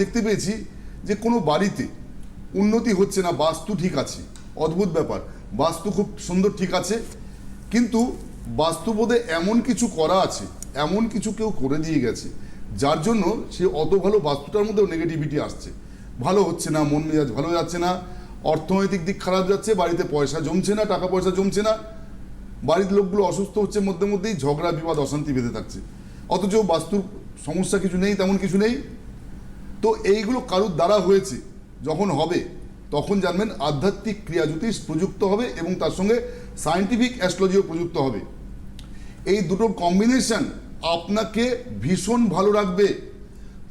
দেখতে পেয়েছি যে কোনো বাড়িতে উন্নতি হচ্ছে না, বাস্তু ঠিক আছে, অদ্ভুত ব্যাপার। বাস্তু খুব সুন্দর ঠিক আছে, কিন্তু বাস্তুবোধে এমন কিছু করা আছে, এমন কিছু কেউ করে দিয়ে গেছে, যার জন্য সে অত ভালো বাস্তুটার মধ্যেও নেগেটিভিটি আসছে। ভালো হচ্ছে না, মন মেজাজ ভালো যাচ্ছে না, অর্থনৈতিক দিক খারাপ যাচ্ছে, বাড়িতে পয়সা জমছে না, টাকা পয়সা জমছে না, বাড়ির লোকগুলো অসুস্থ হচ্ছে, মধ্যে মধ্যেই ঝগড়া, বিবাদ, অশান্তি বেঁধে থাকছে। অথচ বাস্তুর সমস্যা কিছু নেই, তেমন কিছু নেই। তো এইগুলো কারুর দ্বারা হয়েছে। যখন হবে, তখন জানবেন আধ্যাত্মিক ক্রিয়া জ্যোতিষ প্রযুক্ত হবে এবং তার সঙ্গে সায়েন্টিফিক অ্যাস্ট্রোলজিও প্রযুক্ত হবে। এই দুটো কম্বিনেশন আপনাকে ভীষণ ভালো রাখবে।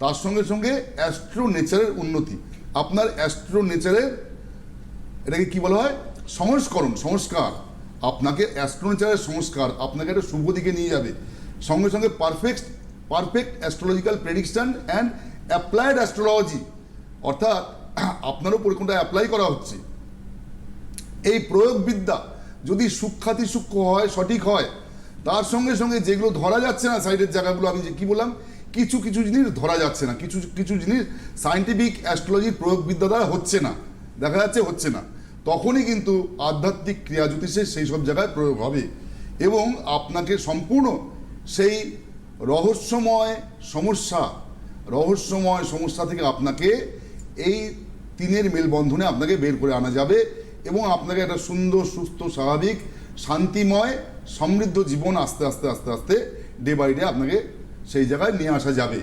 তার সঙ্গে সঙ্গে অ্যাস্ট্রো নেচারের উন্নতি। আপনার অ্যাস্ট্রো নেচারের এটাকে কি বলা হয়? সংস্করণ, সংস্কার। আপনাকে অ্যাস্ট্রোনেচারের সংস্কার, আপনাকে একটা শুভ দিকে নিয়ে যাবে। সঙ্গে সঙ্গে perfect perfect astrological prediction and applied astrology অর্থাৎ আপনার উপর কোনটা অ্যাপ্লাই করা হচ্ছে। এই প্রয়োগবিদ্যা যদি সুখ্যাতি সূক্ষ্ম হয়, সঠিক হয়, তার সঙ্গে সঙ্গে যেগুলো ধরা যাচ্ছে না সাইডের জায়গাগুলো, আমি যে কি বললাম, কিছু কিছু জিনিস ধরা যাচ্ছে না। কিছু কিছু জিনিস সায়েন্টিফিক অ্যাস্ট্রোলজির প্রয়োগবিদ্যা দ্বারা হচ্ছে না। দেখা যাচ্ছে হচ্ছে না। তখনই কিন্তু আধ্যাত্মিক ক্রিয়া জ্যোতিষের সেই সব জায়গায় প্রয়োগ হবে। এবং আপনাকে সম্পূর্ণ সেই রহস্যময় সমস্যা রহস্যময় সমস্যা থেকে আপনাকে এই তিনের মেলবন্ধনে আপনাকে বের করে আনা যাবে এবং আপনাকে একটা সুন্দর, সুস্থ, স্বাভাবিক, শান্তিময়, সমৃদ্ধ জীবন আস্তে আস্তে আস্তে আস্তে ডে বাই ডে আপনাকে সেই জায়গায় নিয়ে আসা যাবে।